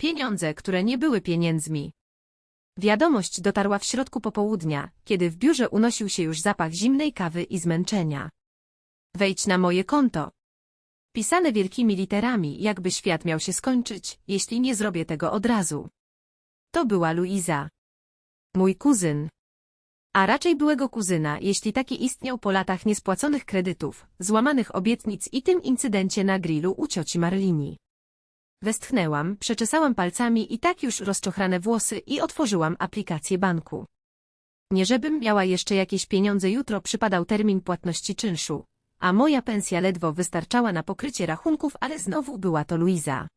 Pieniądze, które nie były pieniędzmi. Wiadomość dotarła w środku popołudnia, kiedy w biurze unosił się już zapach zimnej kawy i zmęczenia. Wejdź na moje konto. Pisane wielkimi literami, jakby świat miał się skończyć, jeśli nie zrobię tego od razu. To była Luiza. Mój kuzyn. A raczej byłego kuzyna, jeśli taki istniał po latach niespłaconych kredytów, złamanych obietnic i tym incydencie na grillu u cioci Marlini. Westchnęłam, przeczesałam palcami i tak już rozczochrane włosy i otworzyłam aplikację banku. Nie żebym miała jeszcze jakieś pieniądze jutro przypadał termin płatności czynszu, a moja pensja ledwo wystarczała na pokrycie rachunków, ale znowu była to Luiza.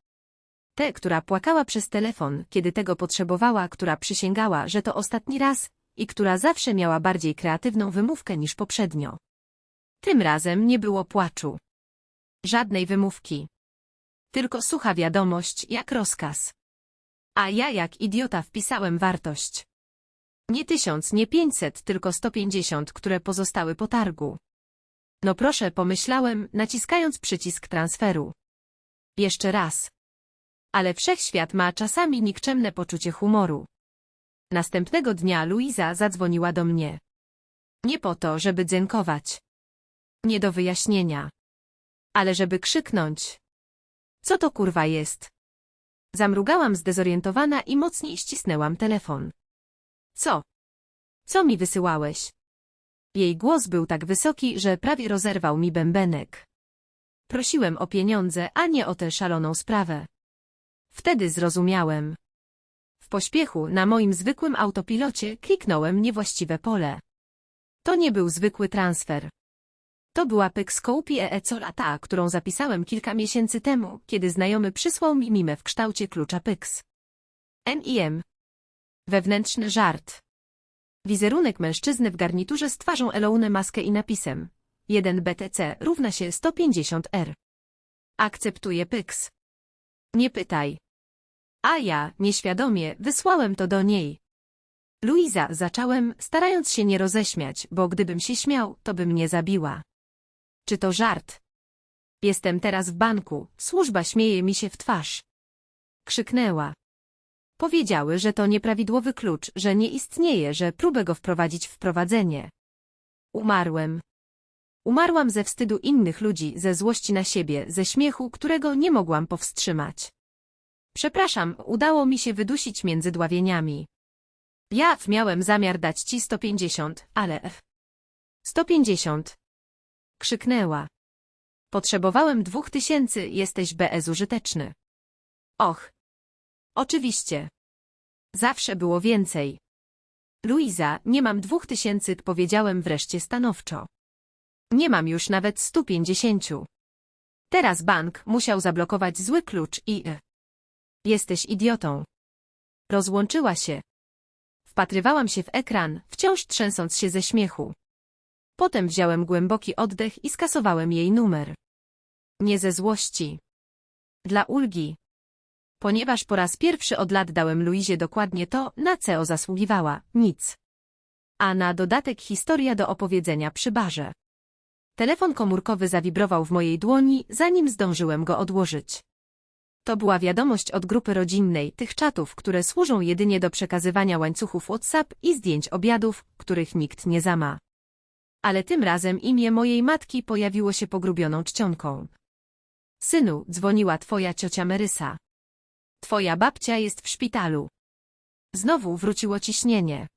Tę, która płakała przez telefon, kiedy tego potrzebowała, która przysięgała, że to ostatni raz i która zawsze miała bardziej kreatywną wymówkę niż poprzednio. Tym razem nie było płaczu. Żadnej wymówki. Tylko sucha wiadomość, jak rozkaz. A ja jak idiota wpisałem wartość. Nie tysiąc, nie pięćset, tylko sto pięćdziesiąt, które pozostały po targu. No proszę, pomyślałem, naciskając przycisk transferu. Jeszcze raz. Ale wszechświat ma czasami nikczemne poczucie humoru. Następnego dnia Luiza zadzwoniła do mnie. Nie po to, żeby dzękować. Nie do wyjaśnienia. Ale żeby krzyknąć. Co to kurwa jest? Zamrugałam zdezorientowana i mocniej ścisnęłam telefon. Co? Co mi wysyłałeś? Jej głos był tak wysoki, że prawie rozerwał mi bębenek. Prosiłem o pieniądze, a nie o tę szaloną sprawę. Wtedy zrozumiałem. W pośpiechu, na moim zwykłym autopilocie, kliknąłem niewłaściwe pole. To nie był zwykły transfer. To była Pexcope EECO lata, którą zapisałem kilka miesięcy temu, kiedy znajomy przysłał mi mimę w kształcie klucza Pyx. MIM. Wewnętrzny żart. Wizerunek mężczyzny w garniturze z twarzą Eloune maskę i napisem 1 BTC równa się 150 R. Akceptuję Pyx. Nie pytaj. A ja, nieświadomie, wysłałem to do niej. Luiza, zacząłem, starając się nie roześmiać, bo gdybym się śmiał, to by mnie zabiła. Czy to żart? Jestem teraz w banku, służba śmieje mi się w twarz. Krzyknęła. Powiedziały, że to nieprawidłowy klucz, że nie istnieje, że próbę go wprowadzić w prowadzenie. Umarłem. Umarłam ze wstydu innych ludzi, ze złości na siebie, ze śmiechu, którego nie mogłam powstrzymać. Przepraszam, udało mi się wydusić między dławieniami. Ja miałem zamiar dać ci 150, ale... 150. Krzyknęła. Potrzebowałem dwóch tysięcy, jesteś bezużyteczny. Och. Oczywiście. Zawsze było więcej. Luiza, nie mam dwóch tysięcy, powiedziałem wreszcie stanowczo. Nie mam już nawet stu pięćdziesięciu. Teraz bank musiał zablokować zły klucz i... Jesteś idiotą. Rozłączyła się. Wpatrywałam się w ekran, wciąż trzęsąc się ze śmiechu. Potem wziąłem głęboki oddech i skasowałem jej numer. Nie ze złości. Dla ulgi. Ponieważ po raz pierwszy od lat dałem Luizie dokładnie to, na co zasługiwała, nic. A na dodatek historia do opowiedzenia przy barze. Telefon komórkowy zawibrował w mojej dłoni, zanim zdążyłem go odłożyć. To była wiadomość od grupy rodzinnej, tych czatów, które służą jedynie do przekazywania łańcuchów WhatsApp i zdjęć obiadów, których nikt nie zama. Ale tym razem imię mojej matki pojawiło się pogrubioną czcionką. Synu, dzwoniła twoja ciocia Merysa. Twoja babcia jest w szpitalu. Znowu wróciło ciśnienie.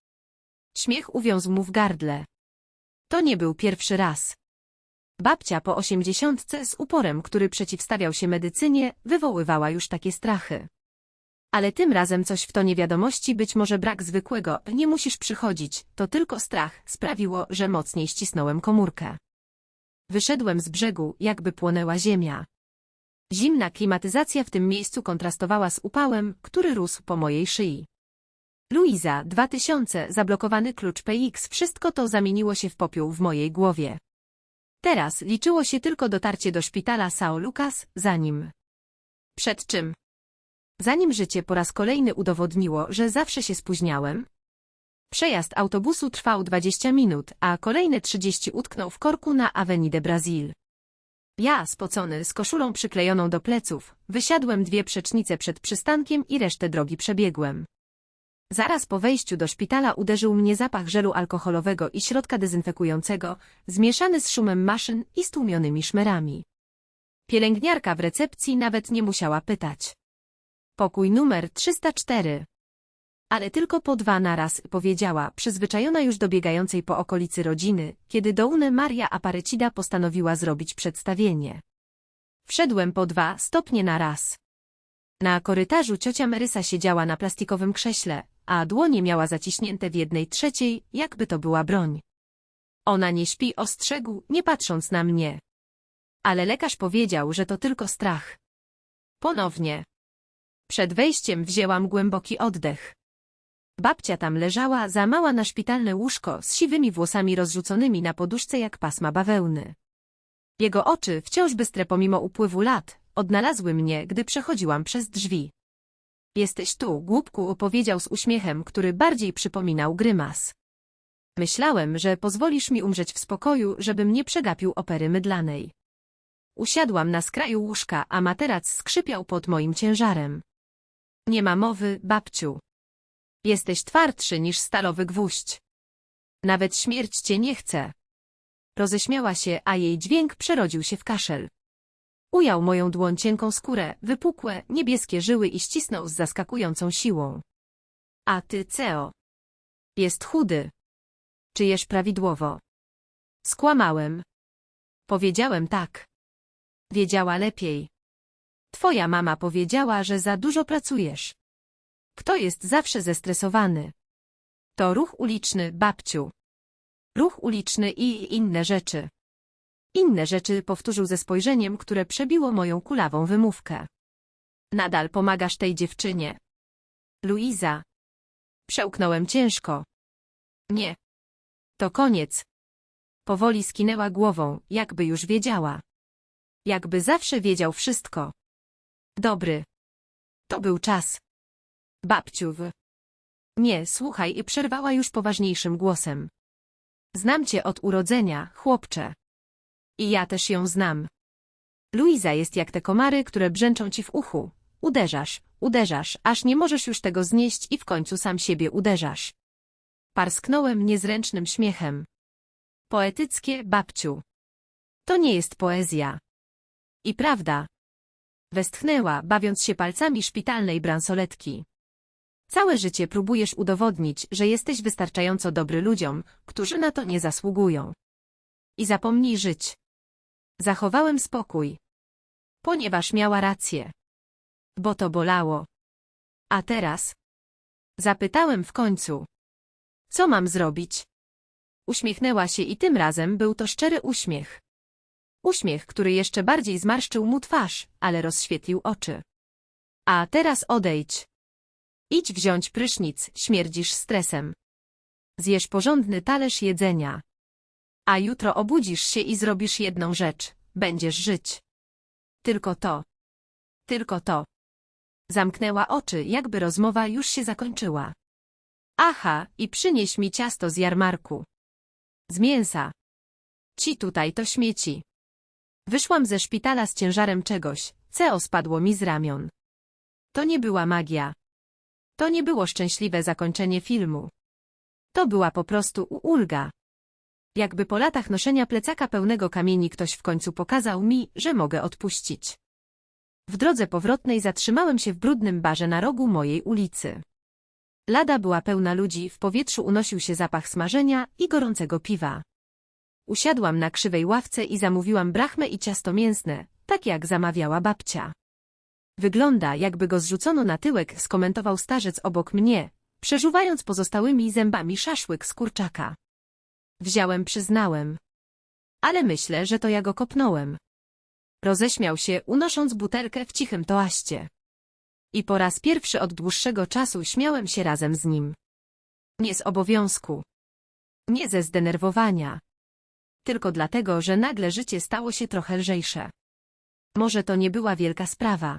Śmiech uwiązł mu w gardle. To nie był pierwszy raz. Babcia po osiemdziesiątce z uporem, który przeciwstawiał się medycynie, wywoływała już takie strachy. Ale tym razem coś w tonie wiadomości, być może brak zwykłego, nie musisz przychodzić, to tylko strach, sprawiło, że mocniej ścisnąłem komórkę. Wyszedłem z brzegu, jakby płonęła ziemia. Zimna klimatyzacja w tym miejscu kontrastowała z upałem, który rósł po mojej szyi. Luiza, 2000, zablokowany klucz PX, wszystko to zamieniło się w popiół w mojej głowie. Teraz liczyło się tylko dotarcie do szpitala São Lucas, zanim... Przed czym? Zanim życie po raz kolejny udowodniło, że zawsze się spóźniałem. Przejazd autobusu trwał 20 minut, a kolejne 30 utknął w korku na Avenida Brasil. Ja, spocony, z koszulą przyklejoną do pleców, wysiadłem dwie przecznice przed przystankiem i resztę drogi przebiegłem. Zaraz po wejściu do szpitala uderzył mnie zapach żelu alkoholowego i środka dezynfekującego, zmieszany z szumem maszyn i stłumionymi szmerami. Pielęgniarka w recepcji nawet nie musiała pytać. Pokój numer 304. Ale tylko po dwa naraz powiedziała, przyzwyczajona już do biegającej po okolicy rodziny, kiedy Doune Maria Aparecida postanowiła zrobić przedstawienie. Wszedłem po dwa stopnie na raz. Na korytarzu ciocia Marysa siedziała na plastikowym krześle, a dłonie miała zaciśnięte w jednej trzeciej, jakby to była broń. Ona nie śpi, ostrzegł, nie patrząc na mnie. Ale lekarz powiedział, że to tylko strach. Ponownie. Przed wejściem wzięłam głęboki oddech. Babcia tam leżała, za mała na szpitalne łóżko, z siwymi włosami rozrzuconymi na poduszce jak pasma bawełny. Jego oczy, wciąż bystre pomimo upływu lat, odnalazły mnie, gdy przechodziłam przez drzwi. Jesteś tu, głupku, opowiedział z uśmiechem, który bardziej przypominał grymas. Myślałem, że pozwolisz mi umrzeć w spokoju, żebym nie przegapił opery mydlanej. Usiadłam na skraju łóżka, a materac skrzypiał pod moim ciężarem. Nie ma mowy, babciu. Jesteś twardszy niż stalowy gwóźdź. Nawet śmierć cię nie chce. Roześmiała się, a jej dźwięk przerodził się w kaszel. Ujął moją dłoń cienką skórę, wypukłe, niebieskie żyły i ścisnął z zaskakującą siłą. A ty, Ceo. Jest chudy. Czy jesz prawidłowo? Skłamałem. Powiedziałem tak. Wiedziała lepiej. Twoja mama powiedziała, że za dużo pracujesz. Kto jest zawsze zestresowany? To ruch uliczny, babciu. Ruch uliczny i inne rzeczy. Inne rzeczy powtórzył ze spojrzeniem, które przebiło moją kulawą wymówkę. Nadal pomagasz tej dziewczynie. Luiza. Przełknąłem ciężko. Nie. To koniec. Powoli skinęła głową, jakby już wiedziała. Jakby zawsze wiedział wszystko. Dobry. To był czas. Babciu w... Nie, słuchaj, i przerwała już poważniejszym głosem. Znam cię od urodzenia, chłopcze. I ja też ją znam. Luiza jest jak te komary, które brzęczą ci w uchu. Uderzasz, uderzasz, aż nie możesz już tego znieść i w końcu sam siebie uderzasz. Parsknąłem niezręcznym śmiechem. Poetyckie, babciu. To nie jest poezja. I prawda. Westchnęła, bawiąc się palcami szpitalnej bransoletki. Całe życie próbujesz udowodnić, że jesteś wystarczająco dobry ludziom, którzy na to nie zasługują. I zapomnij żyć. Zachowałem spokój. Ponieważ miała rację. Bo to bolało. A teraz? Zapytałem w końcu. Co mam zrobić? Uśmiechnęła się i tym razem był to szczery uśmiech. Uśmiech, który jeszcze bardziej zmarszczył mu twarz, ale rozświetlił oczy. A teraz odejdź. Idź wziąć prysznic, śmierdzisz stresem. Zjesz porządny talerz jedzenia. A jutro obudzisz się i zrobisz jedną rzecz. Będziesz żyć. Tylko to. Tylko to. Zamknęła oczy, jakby rozmowa już się zakończyła. Aha, i przynieś mi ciasto z jarmarku. Z mięsa. Ci tutaj to śmieci. Wyszłam ze szpitala z ciężarem czegoś, CEO spadło mi z ramion. To nie była magia. To nie było szczęśliwe zakończenie filmu. To była po prostu ulga. Jakby po latach noszenia plecaka pełnego kamieni ktoś w końcu pokazał mi, że mogę odpuścić. W drodze powrotnej zatrzymałem się w brudnym barze na rogu mojej ulicy. Lada była pełna ludzi, w powietrzu unosił się zapach smażenia i gorącego piwa. Usiadłam na krzywej ławce i zamówiłam brachmę i ciasto mięsne, tak jak zamawiała babcia. Wygląda, jakby go zrzucono na tyłek, skomentował starzec obok mnie, przeżuwając pozostałymi zębami szaszłyk z kurczaka. Wziąłem, przyznałem. Ale myślę, że to ja go kopnąłem. Roześmiał się, unosząc butelkę w cichym toaście. I po raz pierwszy od dłuższego czasu śmiałem się razem z nim. Nie z obowiązku. Nie ze zdenerwowania. Tylko dlatego, że nagle życie stało się trochę lżejsze. Może to nie była wielka sprawa.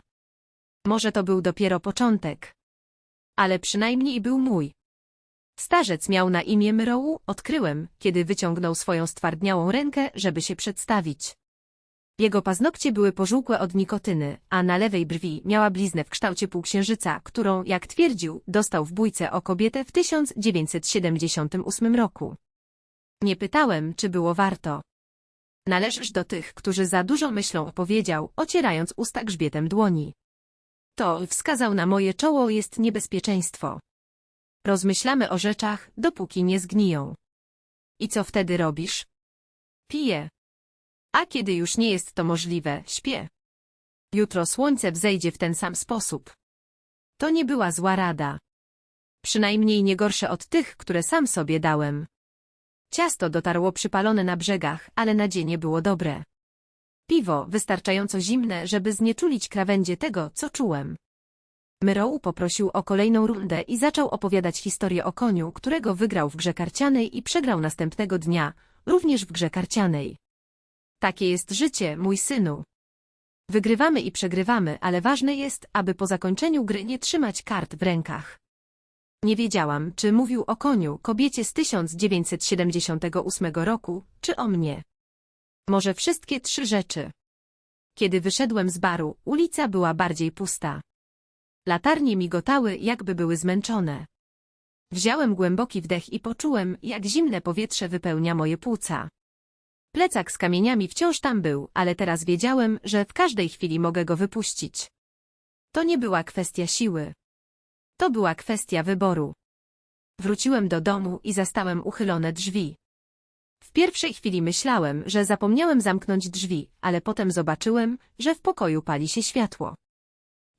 Może to był dopiero początek. Ale przynajmniej był mój. Starzec miał na imię Myrołu, odkryłem, kiedy wyciągnął swoją stwardniałą rękę, żeby się przedstawić. Jego paznokcie były pożółkłe od nikotyny, a na lewej brwi miała bliznę w kształcie półksiężyca, którą, jak twierdził, dostał w bójce o kobietę w 1978 roku. Nie pytałem, czy było warto. Należysz do tych, którzy za dużo myślą, powiedział, ocierając usta grzbietem dłoni. To wskazał na moje czoło jest niebezpieczeństwo. Rozmyślamy o rzeczach, dopóki nie zgniją. I co wtedy robisz? Piję. A kiedy już nie jest to możliwe, śpię. Jutro słońce wzejdzie w ten sam sposób. To nie była zła rada. Przynajmniej nie gorsze od tych, które sam sobie dałem. Ciasto dotarło przypalone na brzegach, ale nadzienie było dobre. Piwo wystarczająco zimne, żeby znieczulić krawędzie tego, co czułem. Myrou poprosił o kolejną rundę i zaczął opowiadać historię o koniu, którego wygrał w grze karcianej i przegrał następnego dnia, również w grze karcianej. Takie jest życie, mój synu. Wygrywamy i przegrywamy, ale ważne jest, aby po zakończeniu gry nie trzymać kart w rękach. Nie wiedziałam, czy mówił o koniu, kobiecie z 1978 roku, czy o mnie. Może wszystkie trzy rzeczy. Kiedy wyszedłem z baru, ulica była bardziej pusta. Latarnie migotały, jakby były zmęczone. Wziąłem głęboki wdech i poczułem, jak zimne powietrze wypełnia moje płuca. Plecak z kamieniami wciąż tam był, ale teraz wiedziałem, że w każdej chwili mogę go wypuścić. To nie była kwestia siły. To była kwestia wyboru. Wróciłem do domu i zastałem uchylone drzwi. W pierwszej chwili myślałem, że zapomniałem zamknąć drzwi, ale potem zobaczyłem, że w pokoju pali się światło.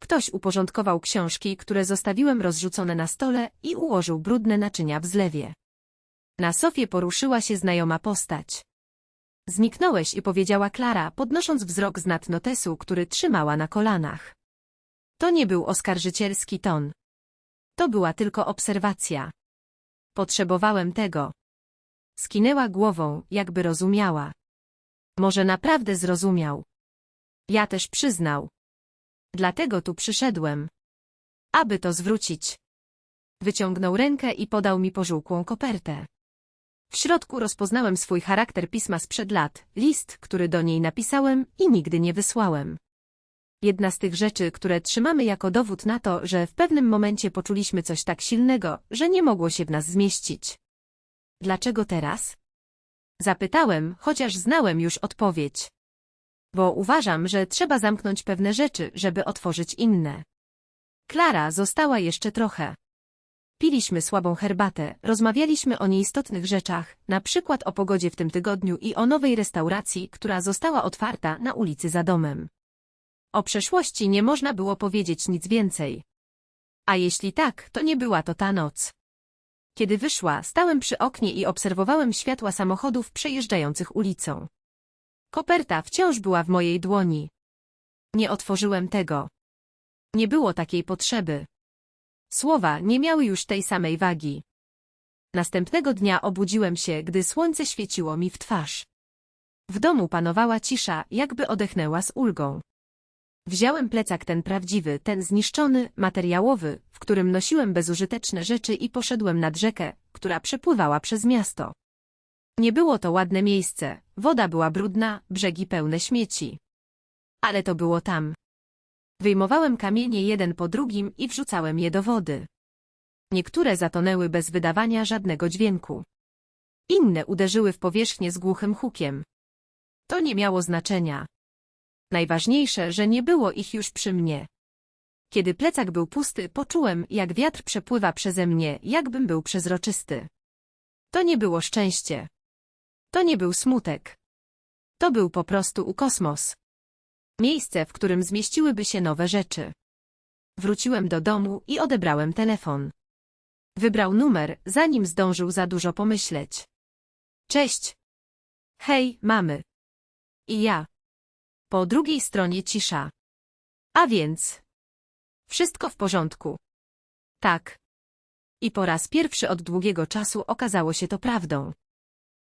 Ktoś uporządkował książki, które zostawiłem rozrzucone na stole i ułożył brudne naczynia w zlewie. Na sofie poruszyła się znajoma postać. Zniknąłeś i powiedziała Klara, podnosząc wzrok z nad notesu, który trzymała na kolanach. To nie był oskarżycielski ton. To była tylko obserwacja. Potrzebowałem tego. Skinęła głową, jakby rozumiała. Może naprawdę zrozumiał. Ja też przyznał. Dlatego tu przyszedłem. Aby to zwrócić. Wyciągnął rękę i podał mi pożółkłą kopertę. W środku rozpoznałem swój charakter pisma sprzed lat, list, który do niej napisałem i nigdy nie wysłałem. Jedna z tych rzeczy, które trzymamy jako dowód na to, że w pewnym momencie poczuliśmy coś tak silnego, że nie mogło się w nas zmieścić. Dlaczego teraz? Zapytałem, chociaż znałem już odpowiedź. Bo uważam, że trzeba zamknąć pewne rzeczy, żeby otworzyć inne. Klara została jeszcze trochę. Piliśmy słabą herbatę, rozmawialiśmy o nieistotnych rzeczach, na przykład o pogodzie w tym tygodniu i o nowej restauracji, która została otwarta na ulicy za domem. O przeszłości nie można było powiedzieć nic więcej. A jeśli tak, to nie była to ta noc. Kiedy wyszła, stałem przy oknie i obserwowałem światła samochodów przejeżdżających ulicą. Koperta wciąż była w mojej dłoni. Nie otworzyłem tego. Nie było takiej potrzeby. Słowa nie miały już tej samej wagi. Następnego dnia obudziłem się, gdy słońce świeciło mi w twarz. W domu panowała cisza, jakby odechnęła z ulgą. Wziąłem plecak ten prawdziwy, ten zniszczony, materiałowy, w którym nosiłem bezużyteczne rzeczy i poszedłem nad rzekę, która przepływała przez miasto. Nie było to ładne miejsce, woda była brudna, brzegi pełne śmieci. Ale to było tam. Wyjmowałem kamienie jeden po drugim i wrzucałem je do wody. Niektóre zatonęły bez wydawania żadnego dźwięku. Inne uderzyły w powierzchnię z głuchym hukiem. To nie miało znaczenia. Najważniejsze, że nie było ich już przy mnie. Kiedy plecak był pusty, poczułem, jak wiatr przepływa przeze mnie, jakbym był przezroczysty. To nie było szczęście. To nie był smutek. To był po prostu u kosmos. Miejsce, w którym zmieściłyby się nowe rzeczy. Wróciłem do domu i odebrałem telefon. Wybrał numer, zanim zdążył za dużo pomyśleć. Cześć. Hej, mamy. I ja. Po drugiej stronie cisza. A więc. Wszystko w porządku. Tak. I po raz pierwszy od długiego czasu okazało się to prawdą.